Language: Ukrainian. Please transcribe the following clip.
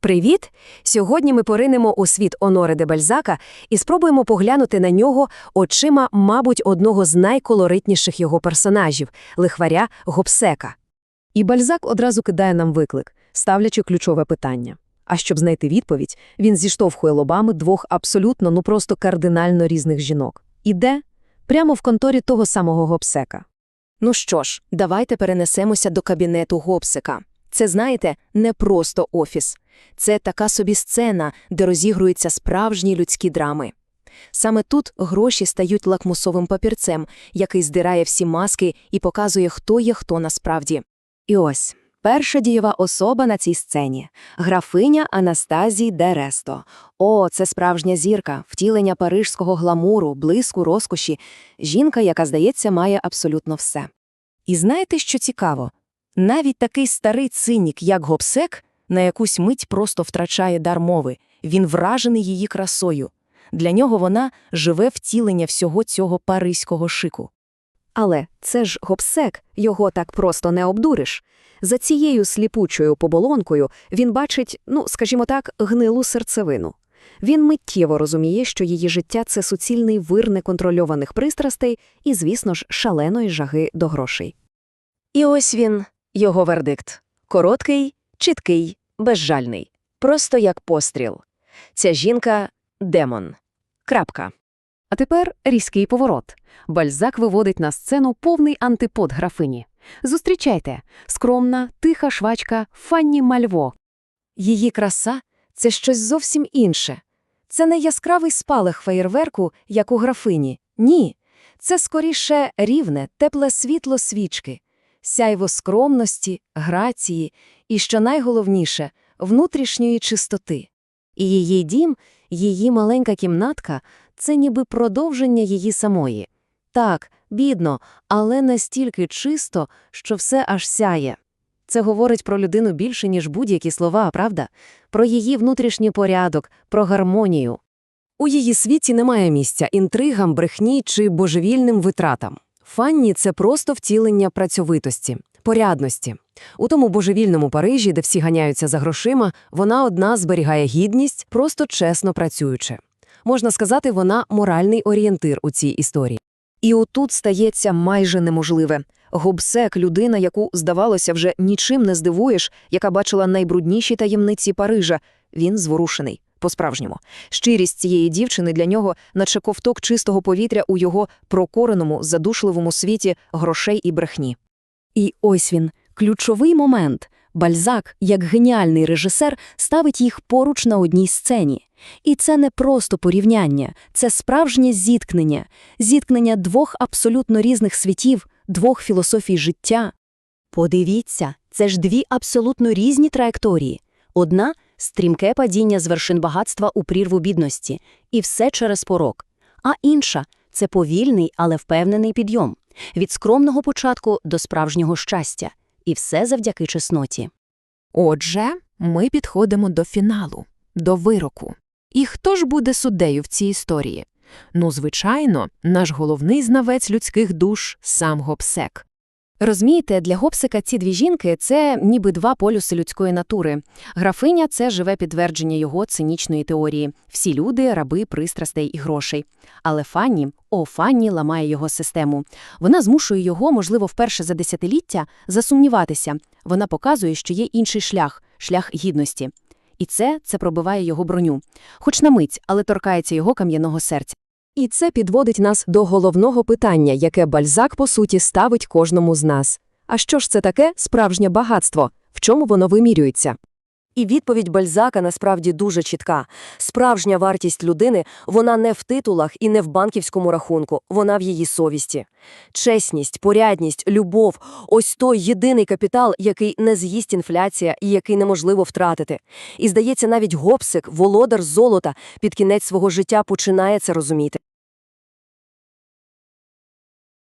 Привіт! Сьогодні ми поринемо у світ Оноре де Бальзака і спробуємо поглянути на нього очима, мабуть, одного з найколоритніших його персонажів – лихваря Гобсека. І Бальзак одразу кидає нам виклик, ставлячи ключове питання. А щоб знайти відповідь, він зіштовхує лобами двох абсолютно, ну просто кардинально різних жінок. Іде прямо в конторі того самого Гобсека. Ну що ж, давайте перенесемося до кабінету Гобсика. Це, знаєте, не просто офіс. Це така собі сцена, де розігруються справжні людські драми. Саме тут гроші стають лакмусовим папірцем, який здирає всі маски і показує, хто є хто насправді. І ось перша дієва особа на цій сцені – графиня Анастазії Дересто. О, це справжня зірка, втілення парижського гламуру, блиску, розкоші. Жінка, яка, здається, має абсолютно все. І знаєте, що цікаво? Навіть такий старий цинік, як Гобсек, на якусь мить просто втрачає дар мови. Він вражений її красою. Для нього вона живе втілення всього цього паризького шику. Але це ж Гобсек, його так просто не обдуриш. За цією сліпучою поболонкою він бачить, ну, скажімо так, гнилу серцевину. Він миттєво розуміє, що її життя – це суцільний вир неконтрольованих пристрастей і, звісно ж, шаленої жаги до грошей. І ось він, його вердикт. Короткий, чіткий, безжальний. Просто як постріл. Ця жінка – демон. Крапка. А тепер різкий поворот. Бальзак виводить на сцену повний антипод графині. Зустрічайте – скромна, тиха швачка Фанні Мальво. Її краса – це щось зовсім інше. Це не яскравий спалах феєрверку, як у графині. Ні. Це скоріше рівне, тепле світло свічки, сяйво скромності, грації і, що найголовніше, внутрішньої чистоти. І її дім, її маленька кімнатка – це ніби продовження її самої. Так, бідно, але настільки чисто, що все аж сяє. Це говорить про людину більше, ніж будь-які слова, правда? Про її внутрішній порядок, про гармонію. У її світі немає місця інтригам, брехні чи божевільним витратам. Фанні – це просто втілення працьовитості, порядності. У тому божевільному Парижі, де всі ганяються за грошима, вона одна зберігає гідність, просто чесно працюючи. Можна сказати, вона моральний орієнтир у цій історії. І отут стається майже неможливе. Гобсек – людина, яку, здавалося, вже нічим не здивуєш, яка бачила найбрудніші таємниці Парижа. Він зворушений. По-справжньому. Щирість цієї дівчини для нього наче ковток чистого повітря у його прокореному, задушливому світі грошей і брехні. І ось він, ключовий момент. Бальзак, як геніальний режисер, ставить їх поруч на одній сцені. І це не просто порівняння, це справжнє зіткнення, зіткнення двох абсолютно різних світів, двох філософій життя. Подивіться, це ж дві абсолютно різні траєкторії. Одна – стрімке падіння з вершин багатства у прірву бідності, і все через порок. А інша – це повільний, але впевнений підйом. Від скромного початку до справжнього щастя. І все завдяки чесноті. Отже, ми підходимо до фіналу, до вироку. І хто ж буде суддею в цій історії? Ну, звичайно, наш головний знавець людських душ – сам Гобсек. Розумієте, для Гобсика ці дві жінки – це ніби два полюси людської натури. Графиня – це живе підтвердження його цинічної теорії. Всі люди – раби пристрастей і грошей. Але Фанні, о, Фанні ламає його систему. Вона змушує його, можливо, вперше за десятиліття, засумніватися. Вона показує, що є інший шлях – шлях гідності. І це, це пробиває його броню. Хоч на мить, але торкається його кам'яного серця. І це підводить нас до головного питання, яке Бальзак, по суті, ставить кожному з нас. А що ж це таке справжнє багатство? В чому воно вимірюється? І відповідь Бальзака насправді дуже чітка. Справжня вартість людини – вона не в титулах і не в банківському рахунку, вона в її совісті. Чесність, порядність, любов – ось той єдиний капітал, який не з'їсть інфляція і який неможливо втратити. І, здається, навіть Гобсик, володар золота, під кінець свого життя починає це розуміти.